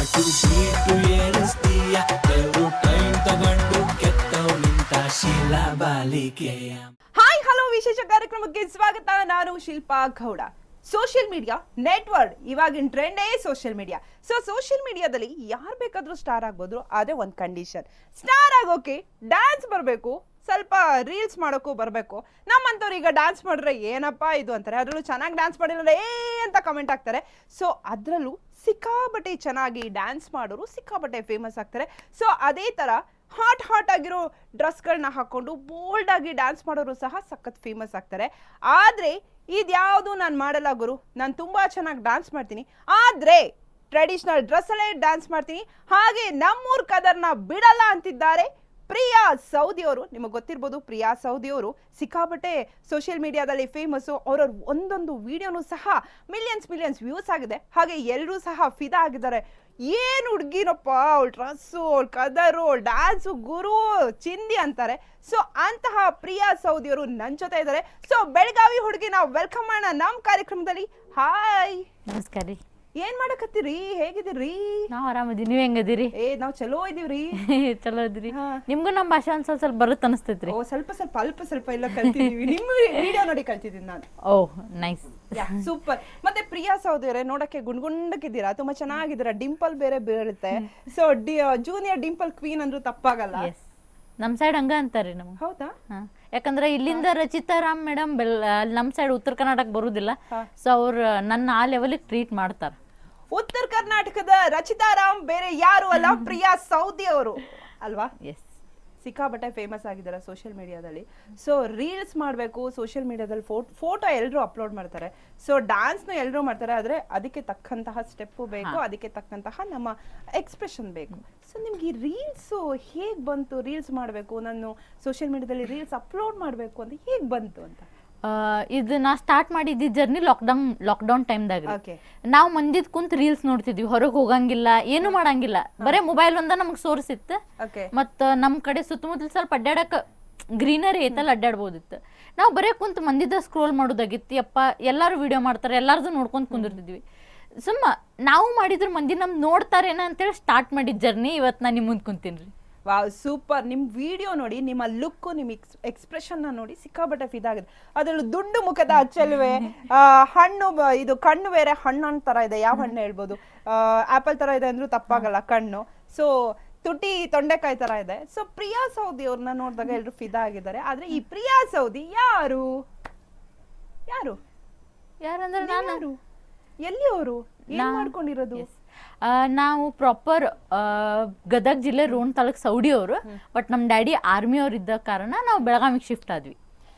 ಹಾಟು seat ಏರಿಸ್ತೀಯ ಕೆಲವು ತಗೊಂಡು ನಿಂತ ಶೀಲಾ ಬಾಲಿಕೆಯ ಹಾಯ್ ಹಲೋ ವಿಶೇಷ ಕಾರ್ಯಕ್ರಮಕ್ಕೆ ಸ್ವಾಗತ ನಾನು Shilpa Gowda social media network ಇವಾಗಿನ ಟ್ರೆಂಡೇ ಸೋಷಿಯಲ್ ಮೀಡಿಯಾ ಸೊ ಸೋಷಿಯಲ್ ಮೀಡಿಯಾದಲ್ಲಿ ಯಾರು ಬೇಕಾದ್ರೂ ಸ್ಟಾರ್ ಆಗ್ಬೋದು ಅದೇ ಒಂದು ಕಂಡೀಷನ್ ಸ್ಟಾರ್ ಆಗೋಕೆ ಡ್ಯಾನ್ಸ್ ಬರಬೇಕು ಸ್ವಲ್ಪ ರೀಲ್ಸ್ ಮಾಡೋಕ್ಕೂ ಬರಬೇಕು. ನಮ್ಮಂಥವ್ರು ಈಗ ಡ್ಯಾನ್ಸ್ ಮಾಡಿದ್ರೆ ಏನಪ್ಪ ಇದು ಅಂತಾರೆ. ಅದರಲ್ಲೂ ಚೆನ್ನಾಗಿ ಡ್ಯಾನ್ಸ್ ಮಾಡಿಲ್ಲ ಏ ಅಂತ ಕಮೆಂಟ್ ಆಗ್ತಾರೆ ಸೊ ಅದರಲ್ಲೂ ಸಿಕ್ಕಾಬಟ್ಟೆ ಚೆನ್ನಾಗಿ ಡ್ಯಾನ್ಸ್ ಮಾಡೋರು ಸಿಕ್ಕಾಬಟ್ಟೆ ಫೇಮಸ್ ಆಗ್ತಾರೆ. ಸೊ ಅದೇ ಥರ ಹಾಟ್ ಹಾಟ್ ಆಗಿರೋ ಡ್ರೆಸ್ಗಳನ್ನ ಹಾಕ್ಕೊಂಡು ಆಗಿ ಡ್ಯಾನ್ಸ್ ಮಾಡೋರು ಸಹ ಸಖತ್ ಫೇಮಸ್ ಆಗ್ತಾರೆ. ಆದರೆ, ಇದ್ಯಾವುದು ನಾನು ಮಾಡಲ್ಲ ಗುರು. ನಾನು ತುಂಬ ಚೆನ್ನಾಗಿ ಡ್ಯಾನ್ಸ್ ಮಾಡ್ತೀನಿ. ಆದರೆ ಟ್ರೆಡಿಷನಲ್ ಡ್ರೆಸ್ಸಲ್ಲೇ ಡ್ಯಾನ್ಸ್ ಮಾಡ್ತೀನಿ. ಹಾಗೆ ನಮ್ಮೂರ್ ಕದರ್ನ ಬಿಡಲ್ಲ ಅಂತಿದ್ದಾರೆ. ಪ್ರಿಯಾ ಸೌದಿ ಅವರು ನಿಮಗೆ ಗೊತ್ತಿರ್ಬೋದು ಪ್ರಿಯಾ ಸೌದಿ ಅವರು ಸಿಕ್ಕಾಪಟ್ಟೆ ಸೋಷಿಯಲ್ ಮೀಡಿಯಾದಲ್ಲಿ ಫೇಮಸ್ಸು ಅವ್ರವ್ರ ಒಂದೊಂದು ವಿಡಿಯೋನು ಸಹ ಮಿಲಿಯನ್ಸ್ ಮಿಲಿಯನ್ಸ್ ವ್ಯೂಸ್ ಆಗಿದೆ. ಹಾಗೆ ಎಲ್ಲರೂ ಸಹ ಫಿದಾ ಆಗಿದ್ದಾರೆ. ಏನು ಹುಡುಗಿನಪ್ಪ, ಅವಳು ಡ್ರೆಸ್ಸು ಅವಳ ಕದರು ಅವಳು ಡ್ಯಾನ್ಸು ಗುರು ಚಿಂದಿ ಅಂತಾರೆ. ಸೊ ಅಂತಹ ಪ್ರಿಯಾ ಸೌದಿ ಅವರು ನನ್ನ ಜೊತೆ ಇದ್ದಾರೆ. ಸೊ ಬೆಳಗಾವಿ ಹುಡುಗಿನ ವೆಲ್ಕಮ್ ಮಾಡೋಣ. ನಮ್ಮ ಕಾರ್ಯಕ್ರಮದಲ್ಲಿ ಹಾಯ್ ನಮಸ್ಕಾರ ರೀ. ಏನ್ ಮಾಡಕತ್ತೀರಿ? ಹೇಗಿದ್ದೀರಿ? ನಾವ್ ಆರಾಮದಿ ನೀವ್ ಹೆಂಗದಿರಿ? ಏ ನಾವ್ ಚಲೋ ಇದೀವ್ರಿ. ಚಲೋ ಇದ್ರಿ. ನಿಮ್ಗೂ ನಮ್ ಭಾಷೆ ಒಂದ್ ಸ್ವಲ್ಪ ಸ್ವಲ್ಪ ಬರುತ್ತ ಅನಸ್ತೈತ್ರಿ. ಓ ಸ್ವಲ್ಪ ಸ್ವಲ್ಪ ಅಲ್ಪ ಸ್ವಲ್ಪ ಎಲ್ಲ ಕಲ್ತಿದೀವಿ. ನಿಮ್ಮ ವಿಡಿಯೋ ನೋಡಿ ಕಲ್ತಿದ್ದೀನಿ ನಾನು. ಓ ನೈಸ್ ಸೂಪರ್ ಮತ್ತೆ ಪ್ರಿಯಾ ಸಹೋದರೇ ನೋಡಕ್ಕೆ ಗುಂಡ್ಗುಂಡಕ್ಕಿದ್ದೀರಾ ತುಂಬಾ ಚೆನ್ನಾಗಿದ್ದೀರಾ? ಡಿಂಪಲ್ ಬೇರೆ ಬೀಳುತ್ತೆ. ಸೊ ಜೂನಿಯರ್ ಡಿಂಪಲ್ ಕ್ವೀನ್ ಅಂದ್ರೂ ತಪ್ಪಾಗಲ್ಲ? ನಮ್ ಸೈಡ್ ಹಂಗ ಅಂತಾರ್ರಿ ನಮ್ಗೆ. ಹೌದಾ? ಹಾ. ಯಾಕಂದ್ರೆ ಇಲ್ಲಿಂದ ರಚಿತಾ ರಾಮ್ ಮೇಡಮ್ ಬೆಲ್ ಅಲ್ಲಿ ನಮ್ ಸೈಡ್ ಉತ್ತರ ಕರ್ನಾಟಕ ಬರುದಿಲ್ಲ. ಸೊ ಅವ್ರ ನನ್ನ ಆ ಲೆವೆಲಿಗೆ ಟ್ರೀಟ್ ಮಾಡ್ತಾರ. ಉತ್ತರ ಕರ್ನಾಟಕದ ರಚಿತಾ ರಾಮ್ ಬೇರೆ ಯಾರು ಅಲ್ಲ? ಪ್ರಿಯಾ ಸೌದಿ ಅವರು. ಅಲ್ವಾ? ಎಸ್ ಸಿಕ್ಕಾಬಟ್ಟೆ ಫೇಮಸ್ ಆಗಿದ್ದಾರೆ ಸೋಷಿಯಲ್ ಮೀಡಿಯಾದಲ್ಲಿ ಸೊ ರೀಲ್ಸ್ ಮಾಡಬೇಕು ಸೋಷಿಯಲ್ ಮೀಡಿಯಾದಲ್ಲಿ ಫೋಟೋ ಫೋಟೋ ಎಲ್ಲರೂ ಅಪ್ಲೋಡ್ ಮಾಡ್ತಾರೆ. ಸೊ ಡ್ಯಾನ್ಸ್ನು ಎಲ್ಲರೂ ಮಾಡ್ತಾರೆ ಆದರೆ ಅದಕ್ಕೆ ತಕ್ಕಂತಹ ಸ್ಟೆಪ್ಪು ಬೇಕು ಅದಕ್ಕೆ ತಕ್ಕಂತಹ ನಮ್ಮ ಎಕ್ಸ್ಪ್ರೆಷನ್ ಬೇಕು. ಸೊ ನಿಮ್ಗೆ ಈ ರೀಲ್ಸು ಹೇಗೆ ಬಂತು? ರೀಲ್ಸ್ ಮಾಡಬೇಕು ನಾನು ಸೋಷಿಯಲ್ ಮೀಡಿಯಾದಲ್ಲಿ ರೀಲ್ಸ್ ಅಪ್ಲೋಡ್ ಮಾಡಬೇಕು ಅಂತ ಹೇಗೆ ಬಂತು ಅಂತ? ಇದು ನಾ ಸ್ಟಾರ್ಟ್ ಮಾಡಿದ್ದು ಜರ್ನಿ ಲಾಕ್ಡೌನ್ ಲಾಕ್ಡೌನ್ ಟೈಮ್ದಾಗ ನಾವು ಮಂದಿದ್ ಕುಂತ ರೀಲ್ಸ್ ನೋಡ್ತಿದ್ವಿ ಹೊರಗೆ ಹೋಗಂಗಿಲ್ಲ ಏನು ಮಾಡಂಗಿಲ್ಲ. ಬರೇ ಮೊಬೈಲ್ ಒಂದ ನಮ್ಗೆ ಸೋರ್ಸ್ ಇತ್ತು. ಓಕೆ ಮತ್ತ ನಮ್ ಕಡೆ ಸುತ್ತಮುತ್ತಲ ಸ್ವಲ್ಪ ಅಡ್ಡಾಡಕ್ ಗ್ರೀನರಿ ಐತಲ್ಲ ಅಡ್ಡಾಡ್ಬೋದಿತ್ತು ನಾವು ಬರೇ ಕುಂತ ಮಂದಿದ ಸ್ಕ್ರೋಲ್ ಮಾಡೋದಾಗಿತ್ತು ಅಪ್ಪ ಎಲ್ಲಾರು ವಿಡಿಯೋ ಮಾಡ್ತಾರೆ ಎಲ್ಲಾರ್ದು ನೋಡ್ಕೊಂತ ಕುಂದಿರ್ತಿದ್ವಿ. ಸುಮ್ಮ ನಾವು ಮಾಡಿದ್ರ ಮಂದಿ ನಮ್ ನೋಡ್ತಾರೇನ ಅಂತೇಳಿ ಸ್ಟಾರ್ಟ್ ಮಾಡಿದ್ ಜರ್ನಿ ಇವತ್ ನಾ ನಿಮ್ಮ ಮುಂದೆ ಕುಂತೀನಿ ವಾವ್ ಸೂಪರ್. ನಿಮ್ಮ ವಿಡಿಯೋ ನೋಡಿ ನಿಮ್ಮ ಲುಕ್ಕು ನಿಮ್ಮ ಎಕ್ಸ್ ಎಕ್ಸ್ಪ್ರೆಷನ್ನ ನೋಡಿ ಸಿಕ್ಕಾಬಟ್ಟೆ ಫಿದಾಗಿದೆ ಅದರಲ್ಲೂ ದುಂಡು ಮುಖದ ಅಚ್ಚಲ್ವೆ ಹಣ್ಣು ಇದು ಕಣ್ಣು ಬೇರೆ ಹಣ್ಣು ಹಣ್ಣು ಥರ ಇದೆ. ಯಾವ ಹಣ್ಣು ಹೇಳ್ಬೋದು? ಆಪಲ್ ಥರ ಇದೆ ಅಂದರೂ ತಪ್ಪಾಗಲ್ಲ ಕಣ್ಣು. ಸೊ ತುಟಿ ತೊಂಡೆಕಾಯಿ ಥರ ಇದೆ. ಸೊ ಪ್ರಿಯಾ ಸೌದಿ ಅವ್ರನ್ನ ನೋಡಿದಾಗ ಎಲ್ಲರೂ ಫಿದಾ ಆಗಿದ್ದಾರೆ. ಆದರೆ ಈ ಪ್ರಿಯಾ ಸೌದಿ ಯಾರು? ಯಾರು? ಯಾರಂದ್ರೆ ನಾನು. ಎಲ್ಲಿ ಅವರು? ಏನ್ ಮಾಡ್ಕೊಂಡಿರೋದು? ನಾವು ಪ್ರಾಪರ್ ಗದಗ ಜಿಲ್ಲೆ ರೋಣ ತಾಲೂಕ್ ಸೌಡಿ ಅವರು ಬಟ್ ನಮ್ಮ ಡ್ಯಾಡಿ ಆರ್ಮಿ ಅವ್ರು ಇದ್ದ ಕಾರಣ ನಾವು ಬೆಳಗಾವಿಗೆ ಶಿಫ್ಟ್ ಆದ್ವಿ.